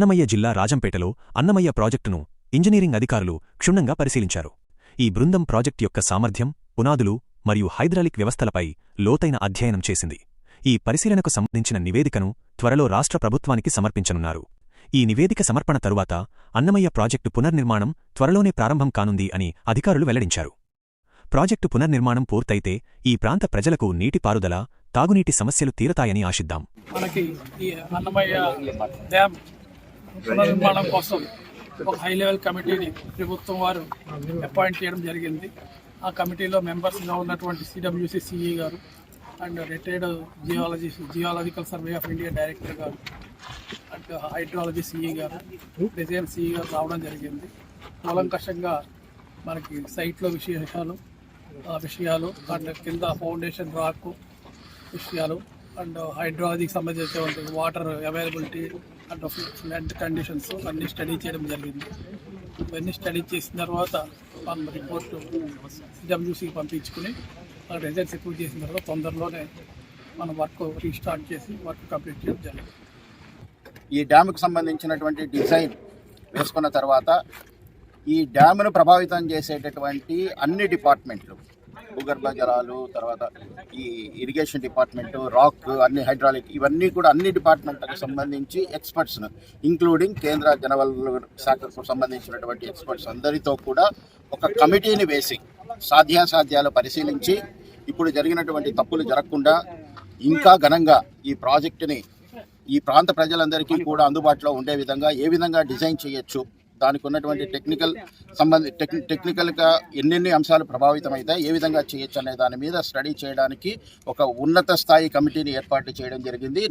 అన్నమయ్య జిల్లా రాజంపేటలో అన్నమయ్య ప్రాజెక్టును ఇంజనీరింగ్ అధికారులు క్షుణ్ణంగా పరిశీలించారు. ఈ బృందం ప్రాజెక్టు యొక్క సామర్థ్యం పునాదులు మరియు హైడ్రాలిక్ వ్యవస్థలపై లోతైన అధ్యయనం చేసింది. ఈ పరిశీలనకు సంబంధించిన నివేదికను త్వరలో రాష్ట్ర ప్రభుత్వానికి సమర్పించనున్నారు. ఈ నివేదిక సమర్పణ తరువాత అన్నమయ్య ప్రాజెక్టు పునర్నిర్మాణం త్వరలోనే ప్రారంభం కానుంది అని అధికారులు వెల్లడించారు. ప్రాజెక్టు పునర్నిర్మాణం పూర్తయితే ఈ ప్రాంత ప్రజలకు నీటిపారుదల తాగునీటి సమస్యలు తీరతాయని ఆశిద్దాం. మనకి అన్నమయ్య డ్యామ్ పునర్నిర్మాణం కోసం ఒక హై లెవెల్ కమిటీని ప్రభుత్వం వారు అపాయింట్ చేయడం జరిగింది. ఆ కమిటీలో మెంబర్స్గా ఉన్నటువంటి సిడబ్ల్యూసి సిఈ గారు and retired geology geological survey of India director గారు అండ్ హైడ్రాలజీ సిఈ గారు డిజైన్ సిఈ గారు రావడం జరిగింది. కూలంకషంగా మనకి సైట్లో విశేషాలు ఆ విషయాలు అండ్ కింద ఫౌండేషన్ రాక్ విషయాలు అండ్ హైడ్రాలజీకి సంబంధించినటువంటి water availability and flood conditions అన్ని స్టడీ చేయడం జరిగింది. ఇవన్నీ స్టడీ చేసిన తర్వాత మనం రిపోర్ట్ డబ్ల్యూసీకి పంపించుకుని ఆ రిజల్ట్స్ ఎక్కువ చేసిన తర్వాత తొందరలోనే మనం వర్క్ రీస్టార్ట్ చేసి వర్క్ కంప్లీట్ చేయడం జరిగింది. ఈ డ్యామ్కు సంబంధించినటువంటి డిజైన్ వేసుకున్న తర్వాత ఈ డ్యామ్ను ప్రభావితం చేసేటటువంటి అన్ని డిపార్ట్మెంట్లు భూగర్భ జలాలు తర్వాత ఈ ఇరిగేషన్ డిపార్ట్మెంట్ రాక్ అన్ని హైడ్రాలిక్ ఇవన్నీ కూడా అన్ని డిపార్ట్మెంట్లకు సంబంధించి ఎక్స్పర్ట్స్ను ఇంక్లూడింగ్ కేంద్ర జనవనరుల శాఖకు సంబంధించినటువంటి ఎక్స్పర్ట్స్ అందరితో కూడా ఒక కమిటీని వేసి సాధ్యాసాధ్యాలు పరిశీలించి ఇప్పుడు జరిగినటువంటి తప్పులు జరగకుండా ఇంకా ఘనంగా ఈ ప్రాజెక్టుని ఈ ప్రాంత ప్రజలందరికీ కూడా అందుబాటులో ఉండే విధంగా ఏ విధంగా డిజైన్ చేయొచ్చు దానికి ఉన్నటువంటి టెక్నికల్ సంబంధి టెక్ టెక్నికల్గా ఎన్నెన్ని అంశాలు ప్రభావితమవుతాయి ఏ విధంగా చేయొచ్చు అనే దాని మీద స్టడీ చేయడానికి ఒక ఉన్నత స్థాయి కమిటీని ఏర్పాటు చేయడం జరిగింది.